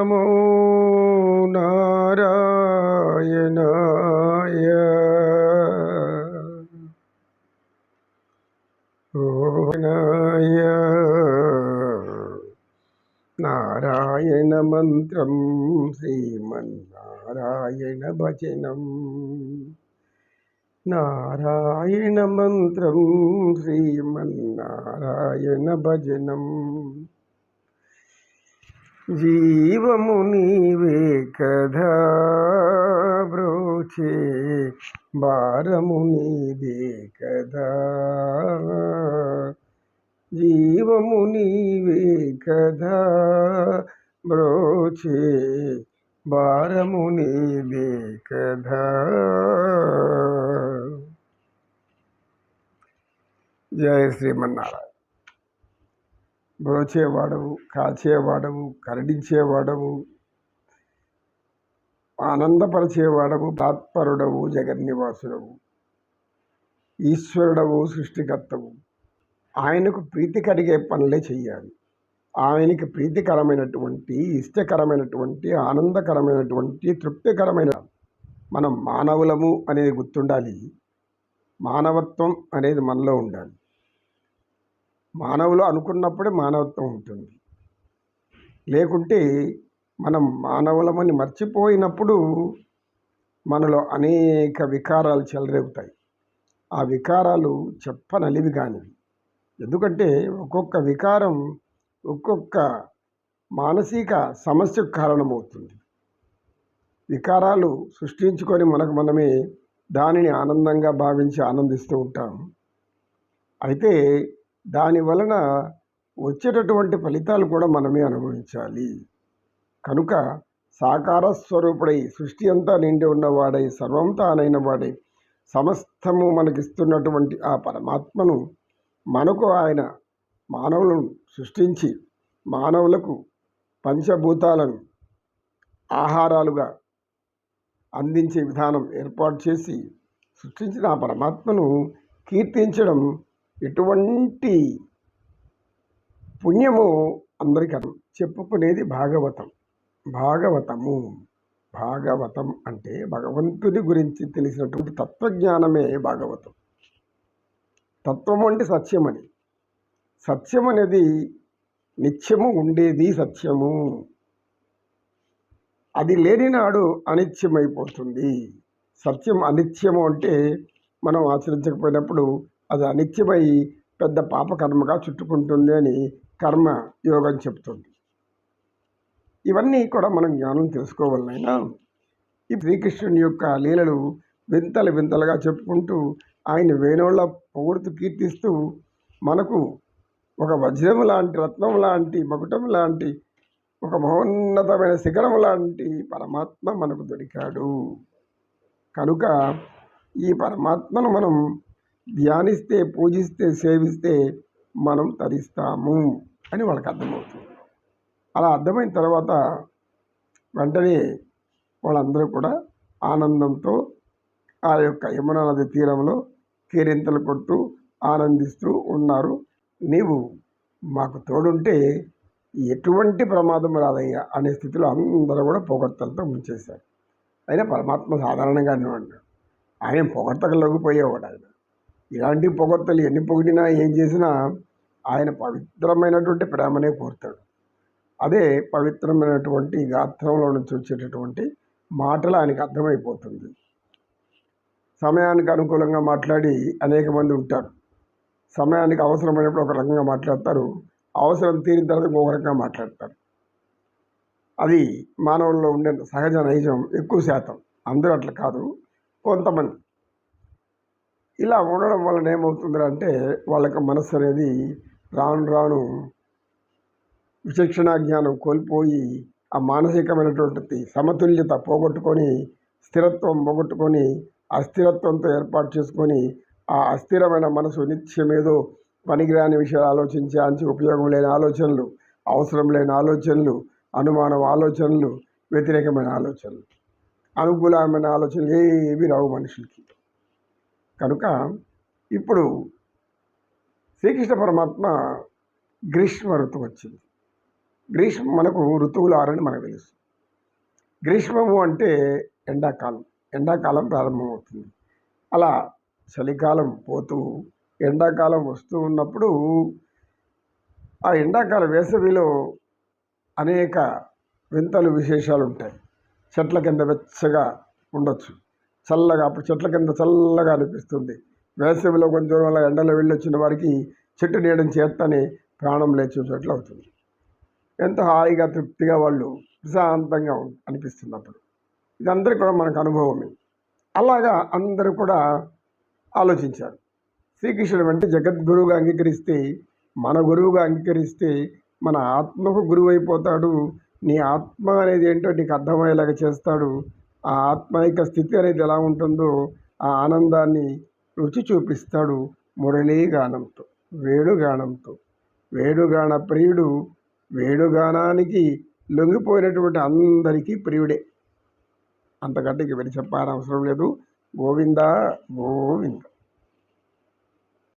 నమో నారాయణాయ నాయ నారాయణ మంత్రం శ్రీమన్నారాయణ భజనం నారాయణ మంత్రం శ్రీమన్నారాయణ భజనం జీవము నీవే కథా బ్రోచే భారము నీదే కదా జీవము నీవే కదా బ్రోచే భారము నీదే కదా జయ శ్రీమన్నారాయణ బ్రోచేవాడవు కాచేవాడవు కరడించేవాడవు ఆనందపరిచేవాడవు తాత్పరుడవు జగన్నివాసుడవు ఈశ్వరుడవు సృష్టికర్తవు. ఆయనకు ప్రీతి కలిగే పనులే చేయాలి ఆయనకి ప్రీతికరమైనటువంటి ఇష్టకరమైనటువంటి ఆనందకరమైనటువంటి తృప్తికరమైన మనం మానవులము అనేది గుర్తుండాలి. మానవత్వం అనేది మనలో ఉండాలి. మానవులు అనుకున్నప్పుడే మానవత్వం ఉంటుంది. లేకుంటే మనం మానవులమని మర్చిపోయినప్పుడు మనలో అనేక వికారాలు చెలరేగుతాయి. ఆ వికారాలు చెప్పనలివి కానివి. ఎందుకంటే ఒక్కొక్క వికారం ఒక్కొక్క మానసిక సమస్యకు కారణమవుతుంది. వికారాలు సృష్టించుకొని మనకు మనమే దానిని ఆనందంగా భావించి ఆనందిస్తూ ఉంటాం. అయితే దాని వలన వచ్చేటటువంటి ఫలితాలు కూడా మనమే అనుభవించాలి. కనుక సాకార స్వరూపుడై సృష్టి అంతా నిండి ఉన్నవాడై సర్వం తానైన వాడై సమస్తము మనకిస్తున్నటువంటి ఆ పరమాత్మను మనకు ఆయన మానవులను సృష్టించి మానవులకు పంచభూతాలను ఆహారాలుగా అందించే విధానం ఏర్పాటు చేసి సృష్టించిన ఆ పరమాత్మను కీర్తించడం ఎటువంటి పుణ్యము అందరికీ అర్థం. చెప్పుకునేది భాగవతం. భాగవతము. భాగవతం అంటే భగవంతుడి గురించి తెలిసినటువంటి తత్వజ్ఞానమే భాగవతం. తత్వం అంటే సత్యమని. సత్యం అనేది నిత్యము ఉండేది సత్యము. అది లేనినాడు అనిత్యమైపోతుంది. సత్యం అనిత్యము అంటే మనం ఆచరించకపోయినప్పుడు అది అనిత్యమై పెద్ద పాపకర్మగా చుట్టుకుంటుంది అని కర్మ యోగం చెప్తుంది ఇవన్నీ కూడా మనం జ్ఞానం తెలుసుకోవాలైనా ఈ శ్రీకృష్ణుని యొక్క లీలలు వింతలు వింతలుగా చెప్పుకుంటూ ఆయన వేణోళ్ళ పొగుడుతూ కీర్తిస్తూ మనకు ఒక వజ్రం లాంటి రత్నం లాంటి మకుటం లాంటి ఒక మహోన్నతమైన శిఖరం లాంటి పరమాత్మ మనకు దొరికాడు. కనుక ఈ పరమాత్మను మనం ధ్యానిస్తే పూజిస్తే సేవిస్తే మనం తరిస్తాము అని వాళ్ళకి అర్థమవుతుంది. అలా అర్థమైన తర్వాత వెంటనే వాళ్ళందరూ కూడా ఆనందంతో ఆ యొక్క యమునా నది తీరంలో కేరింతలు కొడుతూ ఆనందిస్తూ ఉన్నారు. నీవు మాకు తోడుంటే ఎటువంటి ప్రమాదం రాదయ్యా అనే స్థితిలో అందరూ కూడా పొగడ్తలతో ముంచేశారు. అయినా పరమాత్మ సాధారణంగానే ఉన్నాడు. ఆయన పొగడ్తకు లొంగిపోయేవాడు ఆయన. ఇలాంటి పొగడ్తలు ఎన్ని పొగిడినా ఏం చేసినా ఆయన పవిత్రమైనటువంటి ప్రేమనే కోరుతాడు. అదే పవిత్రమైనటువంటి గాత్రంలో నుంచి వచ్చేటటువంటి మాటలు ఆయనకు అర్థమైపోతుంది. సమయానికి అనుకూలంగా మాట్లాడి అనేక మంది ఉంటారు. సమయానికి అవసరమైనప్పుడు ఒక రకంగా మాట్లాడతారు. అవసరం తీరిన తర్వాత ఇంకొక రకంగా మాట్లాడతారు. అది మానవుల్లో ఉండే సహజ నైజం ఎక్కువ శాతం. అందరూ అట్లా కాదు. కొంతమంది ఇలా ఉండడం వలన ఏమవుతుందంటే వాళ్ళకి మనస్సు అనేది రాను రాను విచక్షణ జ్ఞానం కోల్పోయి ఆ మానసికమైనటువంటి సమతుల్యత పోగొట్టుకొని స్థిరత్వం పోగొట్టుకొని అస్థిరత్వంతో ఏర్పాటు చేసుకొని ఆ అస్థిరమైన మనసు నిత్యమేదో పనికిరాని విషయాలు ఆలోచించి ఉపయోగం లేని ఆలోచనలు అవసరం లేని ఆలోచనలు అనుమానం ఆలోచనలు వ్యతిరేకమైన ఆలోచనలు అనుకూలమైన ఆలోచనలు ఏవి రావు మనుషులకి. కనుక ఇప్పుడు శ్రీకృష్ణ పరమాత్మ గ్రీష్మ ఋతువు వచ్చింది. గ్రీష్మ మనకు ఋతువులు ఆరని మనకు తెలుసు. గ్రీష్మము అంటే ఎండాకాలం. ఎండాకాలం ప్రారంభమవుతుంది. అలా చలికాలం పోతూ ఎండాకాలం వస్తూ ఉన్నప్పుడు ఆ ఎండాకాల వేసవిలో అనేక వింతలు విశేషాలు ఉంటాయి. చెట్ల కింద వెచ్చగా ఉండొచ్చు. చల్లగా అప్పుడు చెట్ల కింద చల్లగా అనిపిస్తుంది. వేసవిలో కొంచెం వల్ల ఎండలో వెళ్ళి వచ్చిన వారికి చెట్టు నీడని చేత్తని ప్రాణం లేచే చోట్ల అవుతుంది. ఎంత హాయిగా తృప్తిగా వాళ్ళు ప్రశాంతంగా అనిపిస్తుంది అప్పుడు. ఇదందరికీ కూడా మనకు అనుభవమే. అలాగా అందరూ కూడా ఆలోచించారు. శ్రీకృష్ణుడు అంటే జగద్గురువుగా అంగీకరిస్తే మన గురువుగా అంగీకరిస్తే మన ఆత్మకు గురువు అయిపోతాడు నీ ఆత్మ అనేది ఏంటో నీకు అర్థమయ్యేలాగా చేస్తాడు. ఆ ఆత్మ యొక్క స్థితి అనేది ఎలా ఉంటుందో ఆ ఆనందాన్ని రుచి చూపిస్తాడు మురళీగానంతో వేణుగానంతో. వేణుగాన ప్రియుడు వేణుగానానికి లొంగిపోయినటువంటి అందరికీ ప్రియుడే. అంతకంటే ఇక వెళ్ళి చెప్పాలని అవసరం లేదు. గోవింద గోవింద.